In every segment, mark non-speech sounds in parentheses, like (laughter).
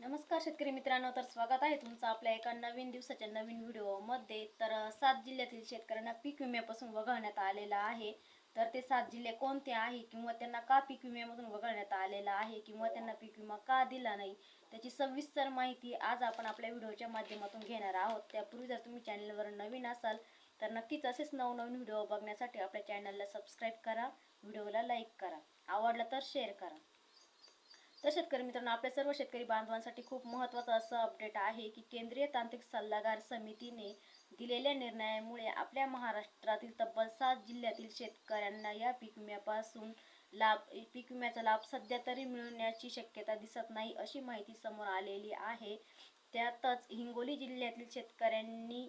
नमस्कार शेतकरी मित्रांनो तर स्वागत आहे तुमचं आपल्या एका नवीन दिवसाच्या नवीन व्हिडिओमध्ये. तर सात जिल्ह्यातील शेतकऱ्यांना पीक विम्यापासून वगळण्यात आलेला आहे. तर ते सात जिल्हे कोणते आहे किंवा त्यांना का पीक विम्यामधून वगळण्यात आलेला आहे किंवा त्यांना पीक विमा का दिला नाही त्याची सविस्तर माहिती आज आपण आपल्या व्हिडिओच्या माध्यमातून घेणार आहोत. त्यापूर्वी जर तुम्ही चॅनलवर नवीन असाल तर नक्कीच असेच नवनवीन व्हिडिओ बघण्यासाठी आपल्या चॅनलला सबस्क्राईब करा व्हिडिओला लाईक करा आवडला तर शेअर करा. तर शेतकरी मित्रांनो आपल्या सर्व शेतकरी बांधवांसाठी खूप महत्त्वाचं असं अपडेट आहे की केंद्रीय तांत्रिक सल्लागार समितीने दिलेल्या निर्णयामुळे आपल्या महाराष्ट्रातील तब्बल सात जिल्ह्यातील शेतकऱ्यांना या पीक विम्यापासून लाभ पीक विम्याचा लाभ सध्या तरी मिळण्याची शक्यता दिसत नाही अशी माहिती समोर आलेली आहे. त्यातच हिंगोली जिल्ह्यातील शेतकऱ्यांनी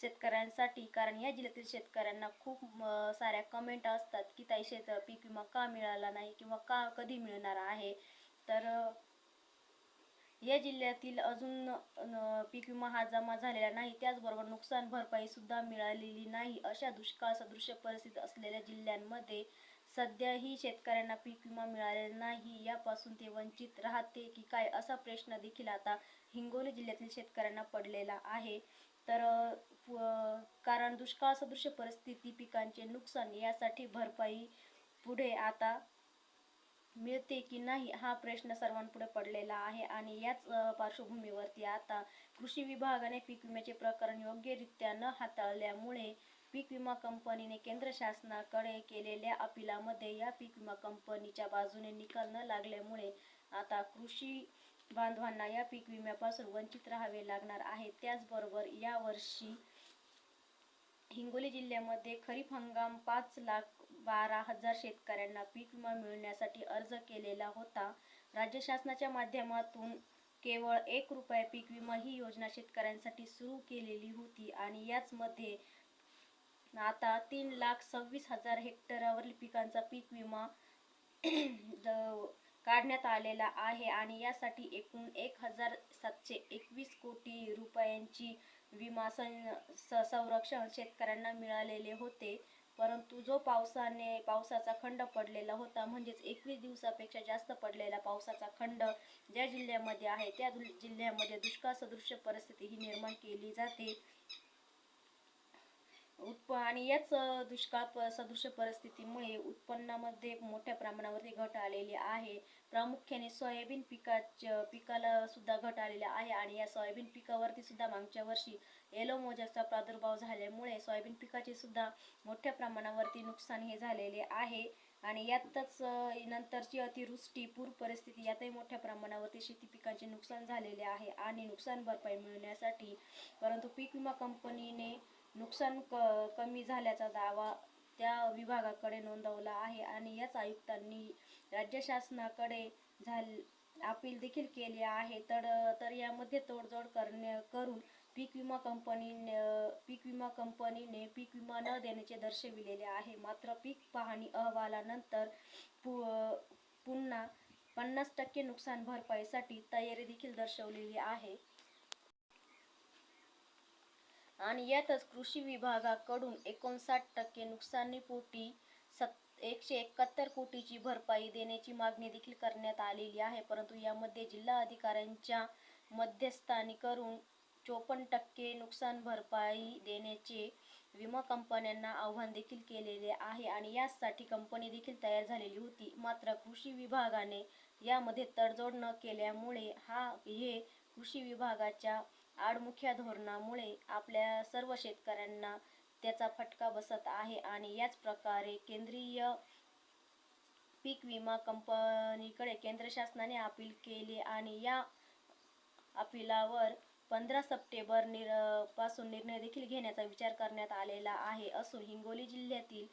शेतकऱ्यांसाठी कारण या जिल्ह्यातील शेतकऱ्यांना खूप साऱ्या कमेंट असतात की ताई शेत पीक विमा का मिळाला नाही किंवा का कधी मिळणार आहे? तर या जिल्ह्यातील अजून पीक विमा हा जमा झालेला नाही. त्याचबरोबर नुकसान भरपाई सुद्धा मिळालेली नाही. अशा दुष्काळ सदृश परिस्थिती असलेल्या जिल्ह्यांमध्ये सध्याही शेतकऱ्यांना पीक विमा मिळालेला नाही. यापासून ते वंचित राहते की काय असा प्रश्न देखील आता हिंगोली जिल्ह्यातील शेतकऱ्यांना पडलेला आहे. तर कारण दुष्काळ सदृश परिस्थिती पिकांचे नुकसान यासाठी भरपाई पुढे आता मिळते की नाही हा प्रश्न सर्वांपुढे पडलेला आहे आणि याच पार्श्वभूमीवरती आता कृषी विभागाने पीक विम्याचे प्रकरण योग्यरित्या न हाताळल्यामुळे पीक विमा कंपनीने केंद्र शासनाकडे केलेल्या अपिलामध्ये या पीक विमा कंपनीच्या बाजूने निकाल न लागल्यामुळे आता कृषी बांधवांना या पीक विम्यापासून वंचित राहावे लागणार आहे. त्याचबरोबर यावर्षी हिंगोली जिल्ह्यामध्ये खरीप हंगाम पाच लाख बारा हजार शेतकऱ्यांना पीक विमा मिळण्यासाठी अर्ज केलेला होता. राज्य शासनाच्या माध्यमातून केवळ एक रुपये पीक विमा ही योजना शेतकऱ्यांसाठी सुरू केलेली होती आणि याचमध्ये आता तीन लाख सव्वीस हजार हेक्टरावरील पिकांचा पीक विमा (clears throat) द- काढण्यात आलेला आहे आणि यासाठी एकूण एक हजार सातशे एकवीस कोटी रुपयांची विमा सं स- संरक्षण शेतकऱ्यांना मिळालेले होते. परंतु जो पावसाने पावसाचा खंड पडलेला होता म्हणजेच एकवीस दिवसापेक्षा जास्त पडलेला पावसाचा खंड ज्या जिल्ह्यामध्ये आहे त्या जिल्ह्यामध्ये दुष्काळ सदृश्य परिस्थिती ही निर्माण केली जाते. उत्प आणि याच दुष्काळ सदृश परिस्थितीमुळे उत्पन्नामध्ये मोठ्या प्रमाणावरती घट आलेली आहे. प्रामुख्याने सोयाबीन पिकाच्या पिकाला सुद्धा घट आलेला आहे आणि या सोयाबीन पिकावरती सुद्धा मागच्या वर्षी येलो मोजाचा प्रादुर्भाव झाल्यामुळे सोयाबीन पिकाचे सुद्धा मोठ्या प्रमाणावरती नुकसान हे झालेले आहे. आणि यातच नंतरची अतिवृष्टी पूर परिस्थिती यातही मोठ्या प्रमाणावरती शेती पिकांचे नुकसान झालेले आहे आणि नुकसान भरपाई मिळण्यासाठी परंतु पीक विमा कंपनीने नुकसान क कमी झाल्याचा दावा त्या विभागाकडे नोंदवला आहे आणि याच आयुक्तांनी राज्य शासनाकडे झाल अपील देखील केले आहे. तर तर यामध्ये तोडजोड करण्या करून पीक विमा कंपनीने पीक विमा कंपनीने पीक विमा न देण्याचे दर्शविलेले आहे. मात्र पीक पाहणी अहवालानंतर पु पुन्हा पन्नास टक्के नुकसान भरपाईसाठी तयारी देखील दर्शवलेली आहे. आणि यातच कृषी विभागाकडून एकोणसाठ टक्के नुकसानीपोटी सत एकशे एकाहत्तर कोटीची भरपाई देण्याची मागणी देखील करण्यात आलेली आहे. परंतु यामध्ये जिल्हा अधिकाऱ्यांच्या मध्यस्थानी करून चोपन्न टक्के नुकसान भरपाई देण्याचे विमा कंपन्यांना आव्हान देखील केलेले आहे आणि यासाठी कंपनी देखील तयार झालेली होती. मात्र कृषी विभागाने यामध्ये तडजोड न केल्यामुळे हा हे कृषी विभागाच्या आडमुख्या धोरणामुळे आपल्या सर्व शेतकऱ्यांना त्याचा फटका बसत आहे आणि याच प्रकारे केंद्रीय पीक विमा कंपनीकडे केंद्र शासनाने अपील केले आणि या अपिलावर पंधरा सप्टेंबर निरपासून निर्णय देखील घेण्याचा विचार करण्यात आलेला आहे. असून हिंगोली जिल्ह्यातील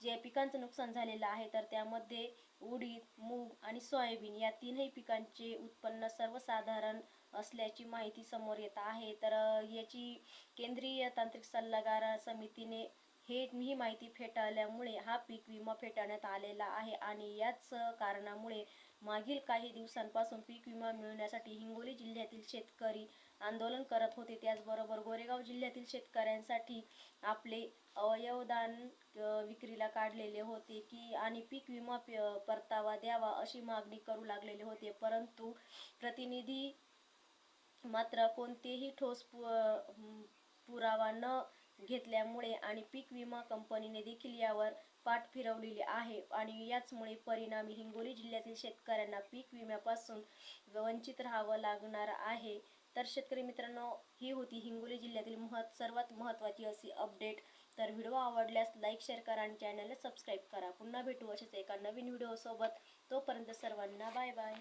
जे पिकांचं नुकसान झालेलं आहे तर त्यामध्ये उडीद मूग आणि सोयाबीन या तीनही पिकांचे उत्पन्न सर्वसाधारण असल्याची माहिती समोर येत आहे. तर याची केंद्रीय तांत्रिक सल्लागार समितीने हे ही माहिती फेटाळल्यामुळे हा पीक विमा फेटाळण्यात आलेला आहे आणि याच कारणामुळे मागील काही दिवसांपासून पीक विमा मिळवण्यासाठी हिंगोली जिल्ह्यातील शेतकरी आंदोलन करत होते. त्याचबरोबर गोरेगाव जिल्ह्यातील शेतकऱ्यांसाठी आपले अवयवदान विक्रीला काढलेले होते की आणि पीक विमा परतावा द्यावा अशी मागणी करू लागलेले होते. परंतु प्रतिनिधी मात्र कोणतेही ठोस पु पुरावा न घेतल्यामुळे आणि पीक विमा कंपनीने देखील यावर पाठ फिरवलेली आहे. आणि याचमुळे परिणामी हिंगोली जिल्ह्यातील शेतकऱ्यांना पीक विम्यापासून वंचित राहावं लागणार आहे. तर शेतकरी मित्रांनो ही होती हिंगोली जिल्ह्यातील महत् सर्वात महत्त्वाची अशी अपडेट. तर व्हिडिओ आवडल्यास लाईक शेअर करा आणि चॅनलला सबस्क्राईब करा. पुन्हा भेटू अशाच एका नवीन व्हिडिओसोबत. तोपर्यंत सर्वांना बाय बाय.